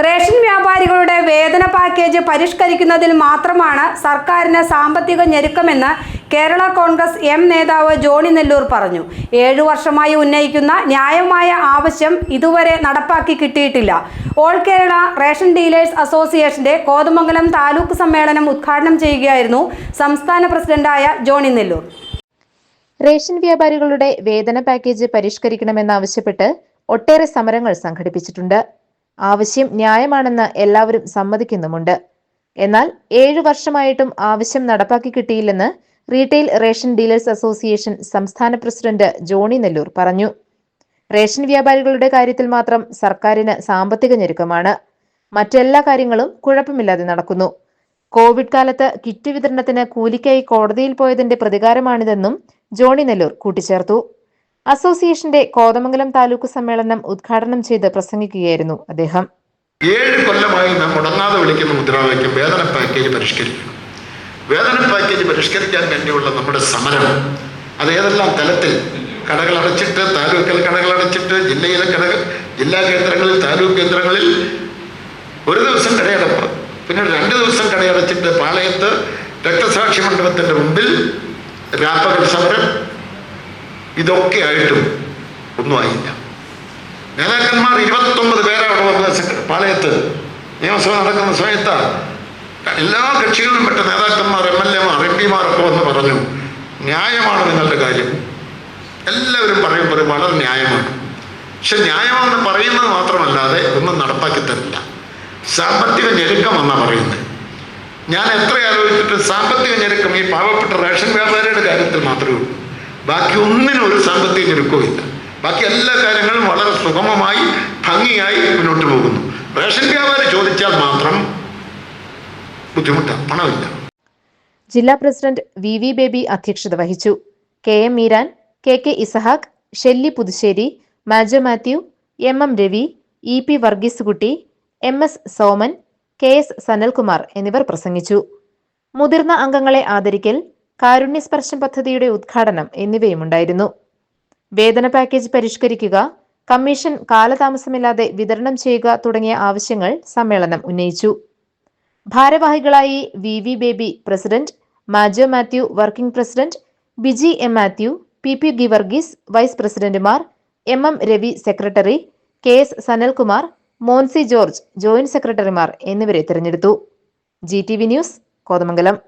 Ration വ്യാപാരികളുടെ വേതന package പരിഷ്കരിക്കുന്നതിൽ മാത്രമാണ് സർക്കാരിന് സാമ്പത്തിക ഞെരുക്കമെന്ന് കേരള കോൺഗ്രസ് എം നേതാവ് ജോണി നെല്ലൂർ പറഞ്ഞു. ഏഴു വർഷമായി ഉന്നയിക്കുന്ന ന്യായമായ ആവശ്യം ഇതുവരെ നടപ്പാക്കി കിട്ടിയിട്ടില്ല. ഓൾ കേരള റേഷൻ ഡീലേഴ്സ് അസോസിയേഷന്റെ കോതമംഗലം താലൂക്ക് സമ്മേളനം ഉദ്ഘാടനം ചെയ്യുകയായിരുന്നു സംസ്ഥാന പ്രസിഡന്റായ ജോണി നെല്ലൂർ. റേഷൻ വ്യാപാരികളുടെ വേതന പാക്കേജ് പരിഷ്കരിക്കണമെന്നാവശ്യപ്പെട്ട് ഒട്ടേറെ സമരങ്ങൾ സംഘടിപ്പിച്ചിട്ടുണ്ട്. ആവശ്യം ന്യായമാണെന്ന് എല്ലാവരും സമ്മതിക്കുന്നുമുണ്ട്. എന്നാൽ ഏഴു വർഷമായിട്ടും ആവശ്യം നടപ്പാക്കി കിട്ടിയില്ലെന്ന് റീറ്റെയിൽ റേഷൻ ഡീലേഴ്സ് അസോസിയേഷൻ സംസ്ഥാന പ്രസിഡന്റ് ജോണി നെല്ലൂർ പറഞ്ഞു. റേഷൻ വ്യാപാരികളുടെ കാര്യത്തിൽ മാത്രം സർക്കാരിന് സാമ്പത്തിക ഞെരുക്കമാണ്. മറ്റെല്ലാ കാര്യങ്ങളും കുഴപ്പമില്ലാതെ നടക്കുന്നു. കോവിഡ് കാലത്ത് കിറ്റ് വിതരണത്തിന് കൂലിക്കായി കോടതിയിൽ പോയതിന്റെ പ്രതികാരമാണിതെന്നും ജോണി നെല്ലൂർ കൂട്ടിച്ചേർത്തു. അസോസിയേഷന്റെ കോതമംഗലം താലൂക്ക് സമ്മേളനം ഉദ്ഘാടനം ചെയ്ത് പ്രസംഗിക്കുകയായിരുന്നു അദ്ദേഹം. ഏഴ് കൊല്ലമായി നാം മുടങ്ങാതെ വിളിക്കുന്ന മുദ്രാവാക്യം വേതന പാക്കേജ് പരിഷ്കരിക്കണം. വേതന പാക്കേജ് പരിഷ്കരിക്കാൻ വേണ്ടിയുള്ള നമ്മുടെ സമരം അത് ഏതെല്ലാം തലത്തിൽ? കടകൾ അടച്ചിട്ട് താലൂക്കിൽ കടകൾ അടച്ചിട്ട് ജില്ലയിലെ കടകൾ ജില്ലാ കേന്ദ്രങ്ങളിൽ താലൂക്ക് കേന്ദ്രങ്ങളിൽ ഒരു ദിവസം കടയടപ്പ്. പിന്നെ രണ്ട് ദിവസം കടയടച്ചിട്ട് പാളയത്ത് രക്തസാക്ഷി മണ്ഡപത്തിന്റെ മുമ്പിൽ രാപ്പകൽ സമരം ഇതൊക്കെ ആയിട്ടും ഒന്നും ആയില്ല. നേതാക്കന്മാർ ഇരുപത്തൊമ്പത് പേരെ അവിടെ വന്ന പാളയത്ത്. നിയമസഭ നടക്കുന്ന സമയത്ത്. എല്ലാ കക്ഷികളിലും പെട്ട നേതാക്കന്മാർ എം എൽ എമാർ എം പിമാരൊക്കെ വന്ന് പറഞ്ഞു ന്യായമാണ് നിങ്ങളുടെ കാര്യം. എല്ലാവരും പറയും പറയും വളരെ ന്യായമാണ്. പക്ഷെ ന്യായമാണെന്ന് പറയുന്നത് മാത്രമല്ലാതെ ഒന്നും നടപ്പാക്കി തരില്ല. സാമ്പത്തിക ഞെരുക്കം എന്നാണ് പറയുന്നത്. ഞാൻ എത്ര ആലോചിച്ചിട്ട് സാമ്പത്തിക ഞെരുക്കം ഈ പാവപ്പെട്ട റേഷൻ വ്യാപാരിയുടെ കാര്യത്തിൽ മാത്രമേ ഉള്ളൂ. ബാക്കി ഒന്നിനും ഒരു സാമ്പത്തിക ഞെരുക്കവും ഇല്ല ബാക്കി എല്ലാ കാര്യങ്ങളും വളരെ സുഗമമായി ഭംഗിയായി മുന്നോട്ട് പോകുന്നു. റേഷൻ വ്യാപാരി ചോദിച്ചാൽ മാത്രം ബുദ്ധിമുട്ടാണ് പണമില്ല. ജില്ലാ പ്രസിഡന്റ് വി വി ബേബി അധ്യക്ഷത വഹിച്ചു. K M Meeran K K Isahak Shelly Puthussery Majo Mathew M M Ravi E P Varghese Kutty M S Soman K S Sanalkumar എന്നിവർ പ്രസംഗിച്ചു. മുതിർന്ന അംഗങ്ങളെ ആദരിക്കൽ കാരുണ്യസ്പർശം പദ്ധതിയുടെ ഉദ്ഘാടനം എന്നിവയും ഉണ്ടായിരുന്നു വേതന പാക്കേജ് പരിഷ്കരിക്കുക കമ്മീഷൻ കാലതാമസമില്ലാതെ വിതരണം ചെയ്യുക തുടങ്ങിയ ആവശ്യങ്ങൾ സമ്മേളനം ഉന്നയിച്ചു. ഭാരവാഹികളായി V. V. Baby president Majo Mathew working president Biji M. Mathew P. P. Givarghese vice പ്രസിഡന്റുമാർ M. M. Ravi secretary K. S. Sanalkumar Monsi George joint സെക്രട്ടറിമാർ എന്നിവരെ തിരഞ്ഞെടുത്തു. G. T. V. News Kothamangalam.